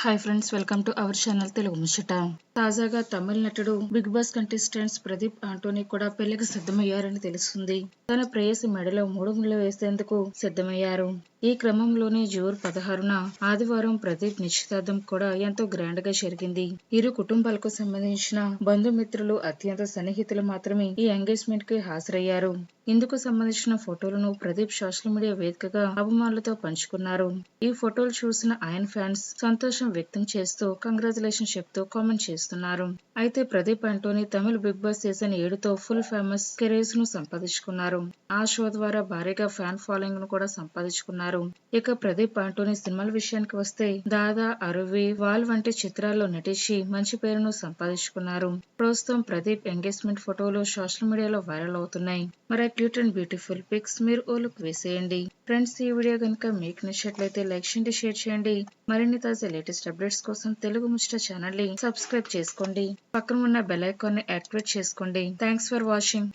Hi friends welcome to our channel Telugu Muchata తాజాగా తమిళ నటుడు Bigg Boss contestants Pradeep Antony కూడా పెళ్ళికి సిద్ధమయ్యారని తెలుస్తుంది. తన ప్రేయసి మెడలో మూడు ముళ్ళు వేసేందుకు సిద్ధమయ్యారు. ఈ క్రమంలోనే జూన్ పదహారున ఆదివారం ప్రదీప్ నిశ్చితార్థం కూడా ఎంతో గ్రాండ్గా జరిగింది. ఇరు కుటుంబాలకు సంబంధించిన బంధుమిత్రులు అత్యంత సన్నిహితులు మాత్రమే ఈ ఎంగేజ్మెంట్కి హాజరయ్యారు. ఇందుకు సంబంధించిన ఫోటోలను ప్రదీప్ సోషల్ మీడియా వేదికగా అభిమానులతో పంచుకున్నారు. ఈ ఫోటోలు చూసిన ఆయన ఫ్యాన్స్ సంతోషం వ్యక్తం చేస్తూ కంగ్రాచులేషన్ చెప్తూ కామెంట్ చేస్తున్నారు. అయితే Pradeep Antony Tamil Bigg Boss season ఏడుతో ఫుల్ ఫేమస్ కెరీర్స్ను సంపాదించుకున్నారు. ఆ షో ద్వారా భారీగా ఫ్యాన్ ఫాలోయింగ్ను కూడా సంపాదించుకున్నారు. ఇక ప్రదీప్ ఆంటోని సినిమాల విషయానికి వస్తే దాదా అరువి వాల్ వంటి చిత్రాల్లో నటించి మంచి పేరును సంపాదించుకున్నారు. ప్రస్తుతం ప్రదీప్ ఎంగేజ్మెంట్ ఫోటోలు సోషల్ మీడియాలో వైరల్ అవుతున్నాయి. మరి క్యూట్ అండ్ బ్యూటిఫుల్ పిక్స్ మీరు ఓ లుక్ వేసేయండి. ఫ్రెండ్స్ ఈ వీడియో కనుక మీకు నచ్చినట్లయితే లైక్ చేయండి షేర్ చేయండి. మరిన్ని తాజా లేటెస్ట్ అప్డేట్స్ కోసం తెలుగు ముచ్చట ఛానల్ని సబ్స్క్రైబ్ చేసుకోండి. పక్కన ఉన్న బెల్ ఐకాన్ని యాక్టివేట్ చేసుకోండి. Thanks for watching.